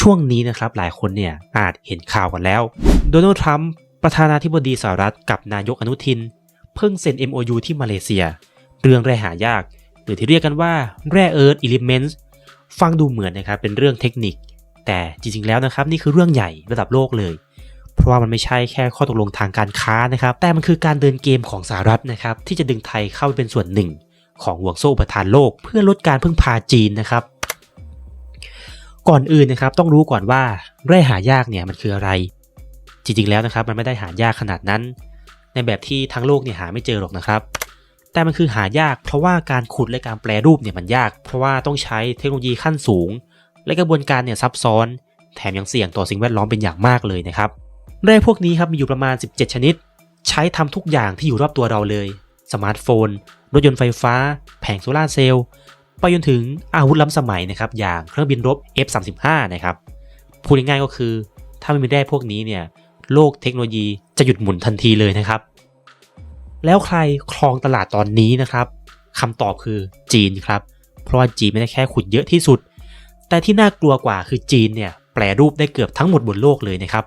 ช่วงนี้นะครับหลายคนเนี่ยอาจเห็นข่าวกันแล้ว โดนัลด์ทรัมป์ประธานาธิบดีสหรัฐกับนายกอนุทิน เพิ่งเซ็น MOU ที่มาเลเซีย เรื่องแร่หายาก หรือที่เรียกกันว่าแร่เอิร์ธอิเลเมนต์ฟังดูเหมือนนะครับเป็นเรื่องเทคนิค แต่จริงๆแล้วนะครับนี่คือเรื่องใหญ่ระดับโลกเลย เพราะว่ามันไม่ใช่แค่ข้อตกลงทางการค้านะครับ แต่มันคือการเดินเกมของสหรัฐนะครับที่จะดึงไทยเข้าไปเป็นส่วนหนึ่ง ของห่วงโซ่อุปทานโลก เพื่อลดการพึ่งพาจีนนะครับ ก่อนอื่นนะครับต้องรู้ก่อนว่าแร่หายากเนี่ยมันคืออะไร จริงๆแล้วนะครับมันไม่ได้หายากขนาดนั้น ในแบบที่ทั้งโลกเนี่ยหาไม่เจอหรอกนะครับ แต่มันคือหายาก เพราะว่าการขุดและการแปลรูปเนี่ยมันยาก เพราะว่าต้องใช้เทคโนโลยีขั้นสูง และกระบวนการเนี่ยซับซ้อน แถมยังเสี่ยงต่อสิ่งแวดล้อมเป็นอย่างมากเลยนะครับแร่พวกนี้ครับมีอยู่ประมาณ 17 ชนิด ใช้ทำทุกอย่างที่อยู่รอบตัวเราเลย สมาร์ทโฟน รถยนต์ไฟฟ้า แผงโซลาร์เซลล์ ไปจนถึงอาวุธล้ำสมัยนะครับอย่างเครื่องบินรบ F35 นะครับพูดง่ายๆก็คือ ถ้าไม่มีแร่พวกนี้เนี่ยโลกเทคโนโลยีจะหยุดหมุนทันทีเลยนะครับ แล้วใครครองตลาดตอนนี้นะครับคำตอบคือจีนครับ เพราะว่าจีนไม่ได้แค่ขุดเยอะที่สุด แต่ที่น่ากลัวกว่าคือจีนเนี่ยแปลรูปได้เกือบทั้งหมดบนโลกเลยนะครับ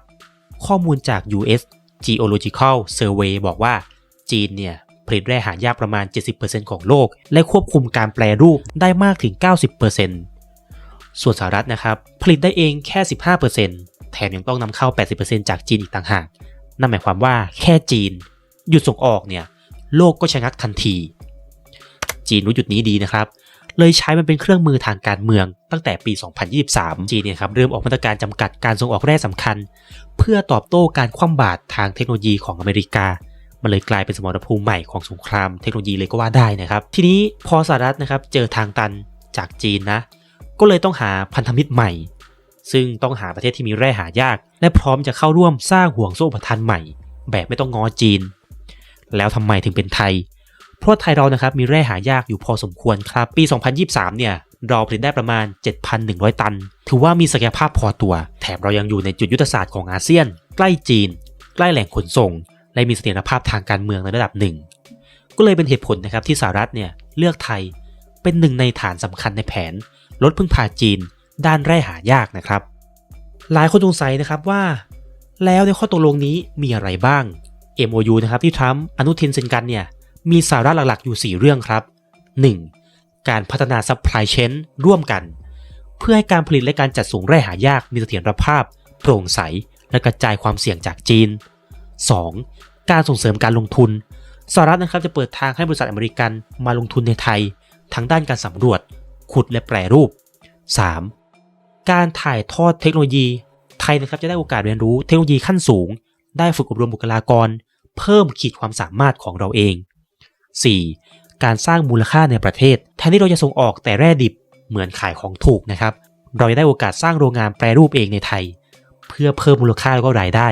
ข้อมูลจาก US Geological Survey บอกว่าจีนเนี่ย ผลิตแร่หายากประมาณ 70%ของโลก และควบคุมการแปลรูปได้มากถึง 90%ส่วนสหรัฐนะครับ ผลิตได้เองแค่ 15%แถมยังต้องนำเข้า 80%จากจีนอีกต่างหาก นั่นหมายความว่าแค่จีน หยุดส่งออกเนี่ย โลกก็ชะงักทันที จีนรู้จุดนี้ดีนะครับเลยใช้มันเป็นเครื่องมือทางการเมือง ตั้งแต่ปี 2023 จีนเนี่ยครับเริ่มออกมาตรการจำกัดการส่งออกแร่สำคัญ เพื่อตอบโต้การคว่ำบาตรทางเทคโนโลยีของอเมริกา มันเลยกลายเป็นสมรภูมิใหม่ของสงครามเทคโนโลยีเลยก็ว่าได้นะครับ ทีนี้พอสหรัฐนะครับเจอทางตันจากจีนนะ ก็เลยต้องหาพันธมิตรใหม่ ซึ่งต้องหาประเทศที่มีแร่หายาก และพร้อมจะเข้าร่วมสร้างห่วงโซ่อุปทานใหม่ แบบไม่ต้องงอจีน แล้วทำไมถึงเป็นไทย เพราะไทยเรานะครับมีแร่หายากอยู่พอสมควรครับ ปี 2023 เนี่ยเราผลิตได้ประมาณ 7,100 ตัน ถือว่ามีศักยภาพพอตัว แถมเรายังอยู่ในจุดยุทธศาสตร์ของอาเซียน ใกล้จีน ใกล้แหล่งขนส่ง และมีเสถียรภาพทางการเมืองในระดับหนึ่ง ก็เลยเป็นเหตุผลนะครับที่สหรัฐเนี่ยเลือกไทยเป็นหนึ่งในฐานสำคัญในแผน ลดพึ่งพาจีน ด้านแร่หายากนะครับ หลายคนสงสัยนะครับว่า แล้วในข้อตกลงนี้มีอะไรบ้าง MOU นะครับที่ทรัมป์อนุทินเซ็นกันเนี่ยมีสาระหลักๆอยู่ 4 เรื่องครับ 1. การพัฒนาซัพพลายเชนร่วมกัน เพื่อให้การผลิตและการจัดส่งแร่หายากมีเสถียรภาพ โปร่งใส และกระจายความเสี่ยงจากจีน 2. การส่งเสริมการลงทุนสหรัฐนะครับจะเปิดทางให้บริษัทอเมริกันมาลงทุนในไทยทั้งด้านการสำรวจ ขุดและแปรรูป 3. การถ่ายทอดเทคโนโลยี ไทยนะครับจะได้โอกาสเรียนรู้เทคโนโลยีขั้นสูง ได้ฝึกอบรมบุคลากร เพิ่มขีดความสามารถของเราเอง 4. การสร้างมูลค่าในประเทศ แทนที่เราจะส่งออกแต่แร่ดิบเหมือนขายของถูกนะครับ เราจะได้โอกาสสร้างโรงงานแปรรูปเองในไทย เพื่อเพิ่มมูลค่าแล้วก็รายได้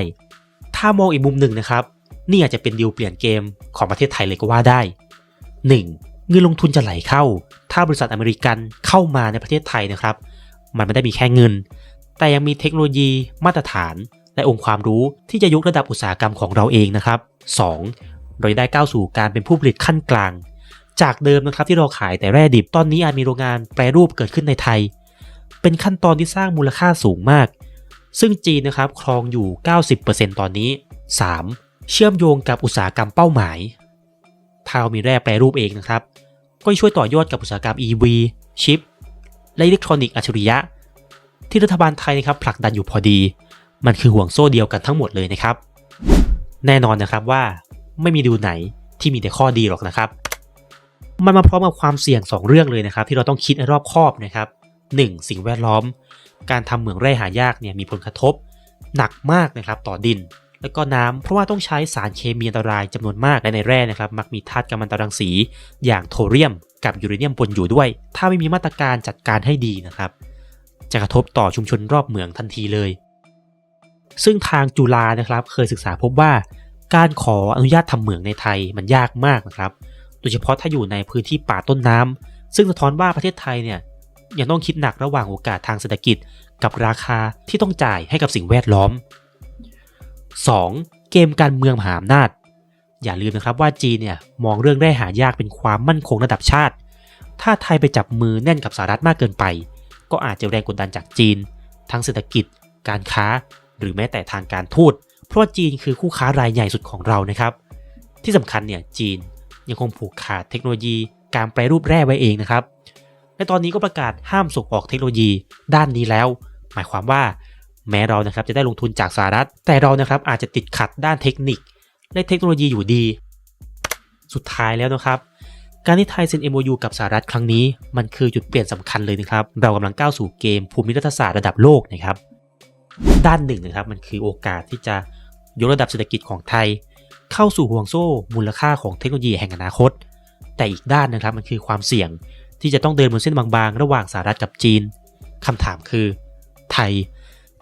ถ้ามองอีกมุมหนึ่งนะครับ นี่อาจจะเป็นดีลเปลี่ยนเกมของประเทศไทยเลยก็ว่าได้ 1. เงินลงทุนจะไหลเข้า ถ้าบริษัทอเมริกันเข้ามาในประเทศไทยนะครับ มันไม่ได้มีแค่เงิน แต่ยังมีเทคโนโลยีมาตรฐาน และองค์ความรู้ที่จะยกระดับอุตสาหกรรมของเราเองนะครับ 2. เราจะได้ก้าวสู่การเป็นผู้ผลิตขั้นกลาง จากเดิมนะครับที่เราขายแต่แร่ดิบตอนนี้อาจมีโรงงานแปรรูปเกิดขึ้นในไทย เป็นขั้นตอนที่สร้างมูลค่าสูงมาก ซึ่งจีนนะครับครองอยู่ 90%ตอนนี้ 3. เชื่อมโยงกับอุตสาหกรรมเป้าหมาย ถ้าเรามีแร่แปรรูปเองนะครับ ก็ช่วยต่อยอดกับอุตสาหกรรม EV ชิป และอิเล็กทรอนิกส์อัจฉริยะ ที่รัฐบาลไทยนะครับผลักดันอยู่พอดี มันคือห่วงโซ่เดียวกันทั้งหมดเลยนะครับ แน่นอนนะครับว่าไม่มีดูไหนที่มีแต่ข้อดีหรอกนะครับ มันมาพร้อมกับความเสี่ยง 2 เรื่องเลยนะครับ ที่เราต้องคิดให้รอบคอบนะครับ 1. สิ่งแวดล้อม การทำเหมืองแร่หายากเนี่ยมีผลกระทบ หนักมากนะครับต่อดิน แล้วก็น้ำเพราะว่าต้องใช้สารเคมีอันตรายจำนวนมากและในแร่นะครับมักมีธาตุกัมมันตรังสี อย่างโทเรียมกับยูเรเนียมปนอยู่ด้วย ถ้าไม่มีมาตรการจัดการให้ดีนะครับ จะกระทบต่อชุมชนรอบเหมืองทันทีเลย ซึ่งทางจุฬานะครับเคยศึกษาพบว่า การขออนุญาตทำเหมืองในไทยมันยากมากนะครับ โดยเฉพาะถ้าอยู่ในพื้นที่ป่าต้นน้ำซึ่งสะท้อนว่าประเทศไทยเนี่ย ยังต้องคิดหนักระหว่างโอกาสทางเศรษฐกิจ กับราคาที่ต้องจ่ายให้กับสิ่งแวดล้อม 2. เกมการเมืองมหาอำนาจ อย่าลืมนะครับว่าจีนเนี่ยมองเรื่องแร่หายากเป็นความมั่นคงระดับชาติ ถ้าไทยไปจับมือแน่นกับสหรัฐมากเกินไป ก็อาจจะแรงกดดันจากจีน ทั้งเศรษฐกิจ การค้า หรือแม้แต่ทางการทูต เพราะว่าจีนคือคู่ค้ารายใหญ่สุดของเรานะครับ ที่สำคัญเนี่ยจีนยังคงผูกขาดเทคโนโลยีการแปรรูปแร่ไว้เองนะครับ และตอนนี้ก็ประกาศห้ามส่งออกเทคโนโลยีด้านนี้แล้ว หมายความว่าแม้เรานะครับจะได้ลงทุนจากสหรัฐ แต่เรานะครับอาจจะติดขัดด้านเทคนิค และเทคโนโลยีอยู่ดี สุดท้ายแล้วนะครับ การที่ไทยเซ็น MOU กับสหรัฐครั้งนี้ มันคือจุดเปลี่ยนสำคัญเลยนะครับ เรากำลังก้าวสู่เกมภูมิรัฐศาสตร์ระดับโลกนะครับ ด้านหนึ่งนะครับมันคือโอกาสที่จะยกระดับเศรษฐกิจของไทย เข้าสู่ห่วงโซ่มูลค่าของเทคโนโลยีแห่งอนาคต แต่อีกด้านนะครับมันคือความเสี่ยง ที่จะต้องเดินบนเส้นบางๆ ระหว่างสหรัฐกับจีนคำถามคือ ไทย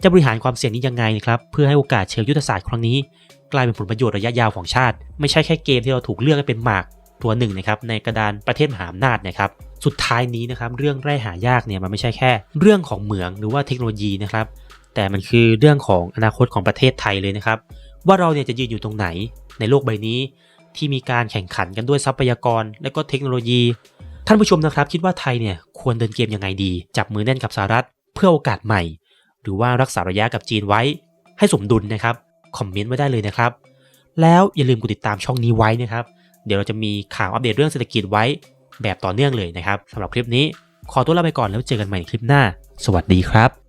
จะบริหารความเสี่ยงนี้ยังไงนะครับเพื่อให้โอกาสเชิงยุทธศาสตร์ครั้งนี้ กลายเป็นผลประโยชน์ระยะยาวของชาติ ไม่ใช่แค่เกมที่เราถูกเลือกให้เป็นหมากตัวหนึ่งนะครับในกระดานประเทศมหาอำนาจนะครับสุดท้ายนี้นะครับเรื่องแร่หายากเนี่ยมันไม่ใช่แค่ เรื่องของเหมืองหรือว่าเทคโนโลยีนะครับแต่มันคือเรื่องของอนาคตของประเทศไทยเลยนะครับ ว่าเราเนี่ยจะยืนอยู่ตรงไหนในโลกใบนี้ ที่มีการแข่งขันกันด้วยทรัพยากร และก็เทคโนโลยี ท่านผู้ชมนะครับคิดว่าไทยเนี่ยควรเดินเกมยังไงดี จับมือแน่นกับสหรัฐเพื่อโอกาสใหม่ หรือว่ารักษาระยะกับจีนไว้ ให้สมดุลนะครับคอมเมนต์ไว้ได้เลยนะครับ แล้วอย่าลืมกดติดตามช่องนี้ไว้นะครับ เดี๋ยวเราจะมีข่าวอัปเดตเรื่องเศรษฐกิจไว้ แบบต่อเนื่องเลยนะครับสำหรับคลิปนี้ ขอตัวลาไปก่อนแล้วเจอกันใหม่ในคลิปหน้า สวัสดีครับ